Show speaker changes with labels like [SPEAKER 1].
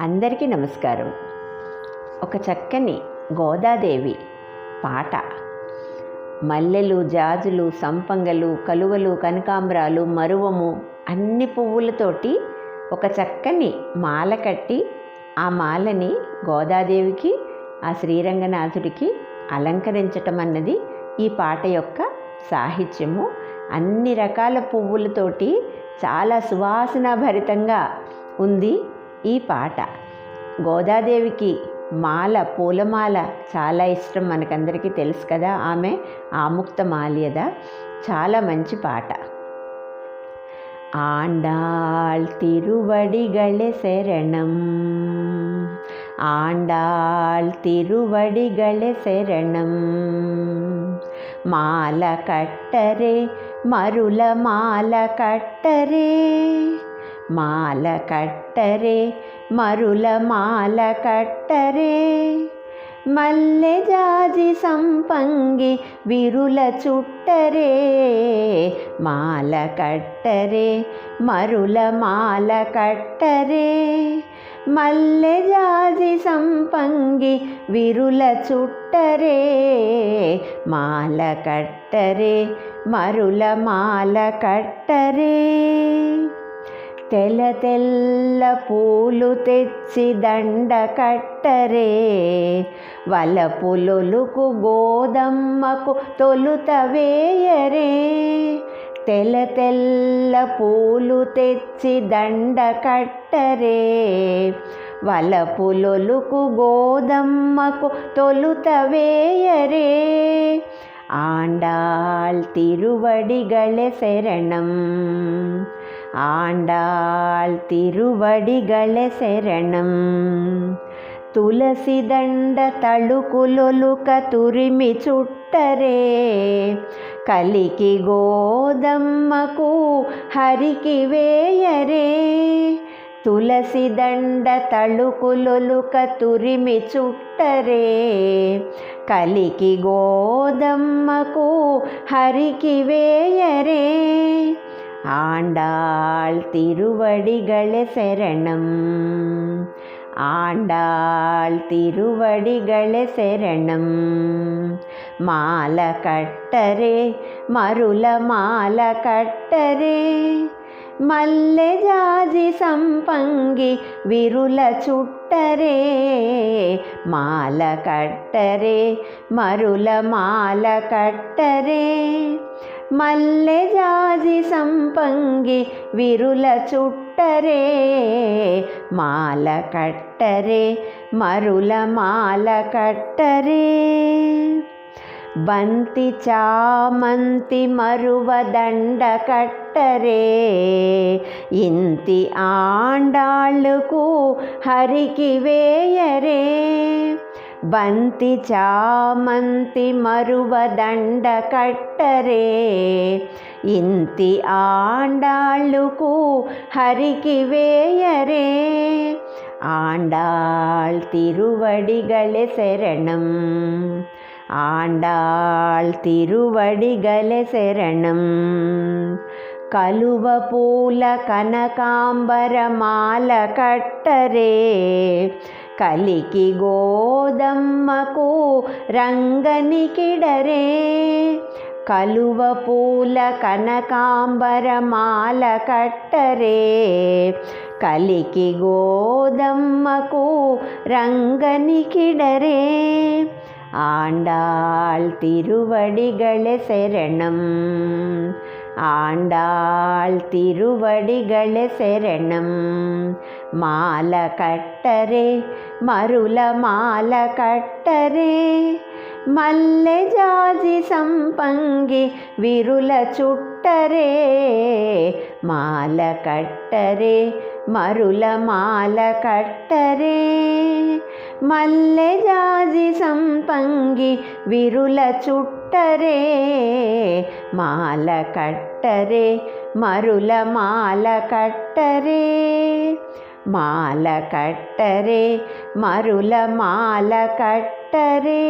[SPEAKER 1] అందరికీ నమస్కారం. ఒక చక్కని గోదాదేవి పాట. మల్లెలు జాజులు సంపంగలు కలువలు కనకాంబరాలు మరువము అన్ని పువ్వులతోటి ఒక చక్కని మాల కట్టి ఆ మాలని గోదాదేవికి ఆ శ్రీరంగనాథుడికి అలంకరించటం అన్నది ఈ పాట యొక్క సాహిత్యము. అన్ని రకాల పువ్వులతోటి చాలా సువాసన భరితంగా ఉంది. ఈ పాట. గోదాదేవికి మాల పూలమాల చాలా ఇష్టం మనకందరికీ తెలుసు కదా. ఆమె ఆముక్త మాల్యద. చాలా మంచి పాట. ఆండాళ్ తిరువడిగళె శరణం. ఆండాళ్ తిరువడిగళె శరణం. మాల కట్టరే మరుల మాల కట్టరే. మాల కట్టరే మరుల మాల కట్టరే. మల్లె జాజి సంపంగి విరుల చుట్టరే మాల కట్టరే మరుల మాల కట్టరే. మల్లె జాజి సంపంగి విరుల చుట్టరే మాల కట్టరే మరుల మాల కట్టరే. తెల్ల తెల్ల పూలు తెచ్చి దండ కట్టరే. వలపులొలుకు గోదమ్మకు తొలుత వేయరే. తెల్ల తెల్ల పూలు తెచ్చి దండ కట్టరే. వలపులొలుకు గోదమ్మకు తొలుత వేయరే. ఆండాళ్ తిరువడిగళె శరణం. ఆండాళ్ తిరువడిగళె శరణం తులసి దండ తళుకులొలుక తురిమి చుట్టరే కలికి గోదమ్మకు హరికి వేయరే తులసి దండ తళుకులొలుక తురిమి చుట్టరే కలికి గోదమ్మకు హరికి వేయరే ఆండాళ్ తిరువడిగళె శరణం ఆండాళ్ తిరువడిగళె శరణం మాల కట్టరే మరుల మాల కట్టరే మల్లె జాజి సంపంగి విరుల చుట్టరే మాల కట్టరే మరుల మాల కట్టరే మల్లె జాజి సంపంగి విరుల చుట్టరే మాల కట్టరే మరుల మాల కట్టరే. బంతి చామంతి మరువ దండ కట్టరే ఇంతి ఆండాళ్ళకు హరికి వేయరే. బంతి చామంతి మరువ దండ కట్టరే ఇంతి ఆండాళ్ళకు హరికి వేయరే ఆండాళ్ తిరువడిగళె శరణం ఆండాళ్ తిరువడిగలె శరణం కలువ పూల కనకాంబర మాల కట్టరే కలికి గోదమ్మకు రంగనికిడరే కలువ పూల కనకాంబర మాల కట్టరే కలికి గోదమ్మకు రంగనికిడరే ஆண்டாள் திருவடிகளே சரணம் ஆண்டாள் திருவடிகளே சரணம். மால கட்டரே மருல மால கட்டரே மல்ಲೆ ஜாதி சம்பங்கி விருல சுட்டரே மால கட்டரே మరుల మాల కట్టరే మల్లె జాజి సంపంగి విరుల చుట్టరే మాల కట్టరే మరుల మాల కట్టరే మాల కట్టరే మరుల మాల కట్టరే